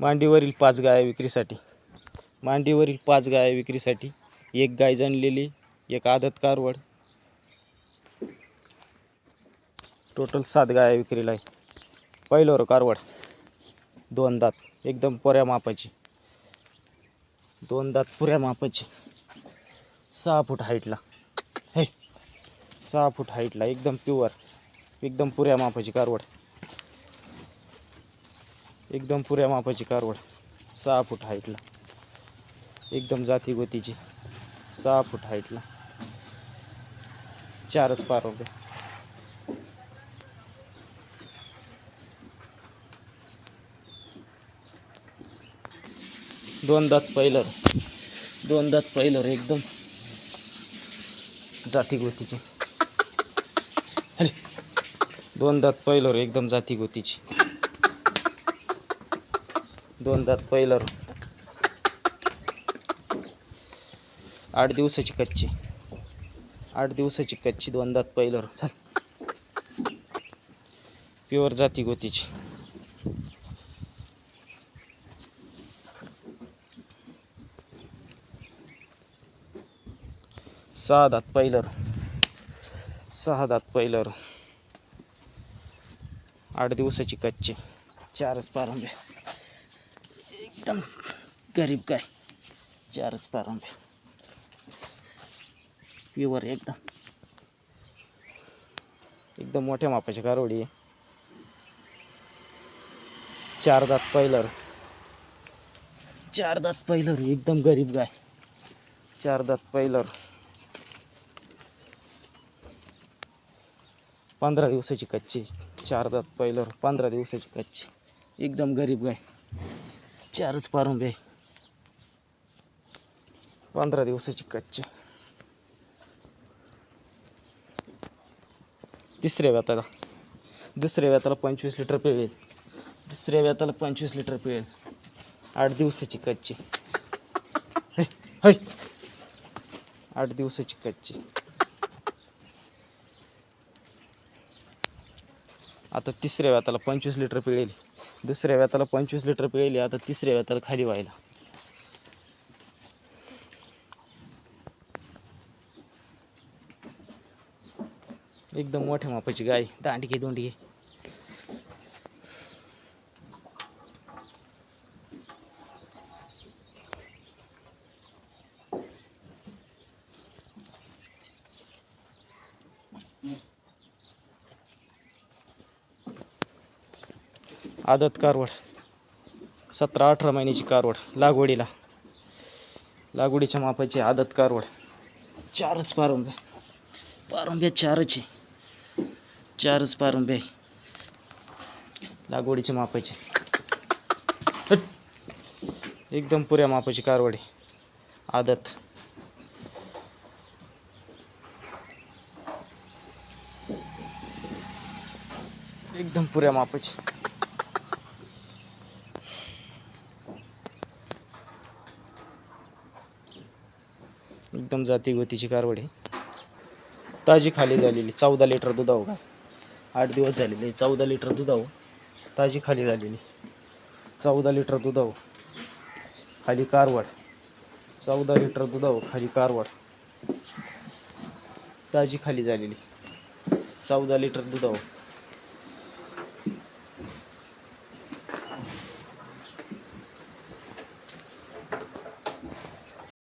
मांडीवरील पाच गाया विक्रीसाठी. मांडीवरील पाच गाया विक्रीसाठी एक गाय जणलेली एक आदत कारवड. टोटल सात गाया विक्रीला आहे. पहिलं कारवड. दोन दात. एकदम पुऱ्या मापाची. दोन दात पुऱ्या मापाची. सहा फूट हाईटला. हे. सहा फूट हाईटला. एकदम प्युअर एकदम पुऱ्या मापाची कारवड. एकदम पुऱ्या मापाची कारवड. सहा फूट हाईटला एकदम जाती गोतीची. सहा फूट हाईटला चारच पार दोन दात पहिलं दोन दात पहिलं एकदम. जाती गोतीची. दोन दात पहिलं एकदम जाती गोतीची. दोन दात पहिलं आठ दिवसाची कच्ची. आठ दिवसाची कच्ची दोन दात पहिलं चाल. प्युअर जाती गोतीची. सहा दात पहिलं सहा दात पहिलं आठ दिवसाची कच्ची. चारच पारंब्या. एकदम गरीब गाय चारच पारंबे प्युअर एकदम. एकदम मोठ्या मापाची कारवडी आहे. चार दात पहिलं चार दात पहिलं एकदम गरीब गाय. चार दात पहिलं पंधरा दिवसाची कच्ची. चार दात पहिलं पंधरा दिवसाची कच्ची. एकदम गरीब गाय. चारच दे. पंधरा दिवसाची कच्ची. तिसऱ्या व्याताला. दुसऱ्या व्याताला पंचवीस लिटर पिळेल. दुसऱ्या व्याताला पंचवीस लिटर पिळेल. आठ दिवसाची कच्ची. आठ दिवसाची कच्ची. आता तिसऱ्या व्याताला पंचवीस लिटर पिळेल. दुसऱ्या व्याताला पंचवीस लिटर पिळेल आता तिसऱ्या व्याताला खाली व्हायला. एकदम मोठ्या मापाची गाय दांडकी दोंडकी आदत कारवड. सतरा अठरा महिन्याची कारवड लागवडीला. लागवडीच्या मापाची आदत कारवड. चारच पारंब्या. पारंब्या चारच. आहे चारच पारंब्या. आहे लागवडीच्या मापाची. एकदम पुऱ्या मापाची कारवडी. आदत. एकदम पुऱ्या मापाची. एकदम जाती गोतीची कारवड आहे. ताजी खाली झालेली चौदा लिटर दुधाव का आठ दिवस झालेले चौदा लिटर दुधाव ताजी खाली झालेली. चौदा लिटर दुधाव खाली कारवड. चौदा लिटर दुधाव खाली कारवड. ताजी खाली झालेली. चौदा लिटर दुधाव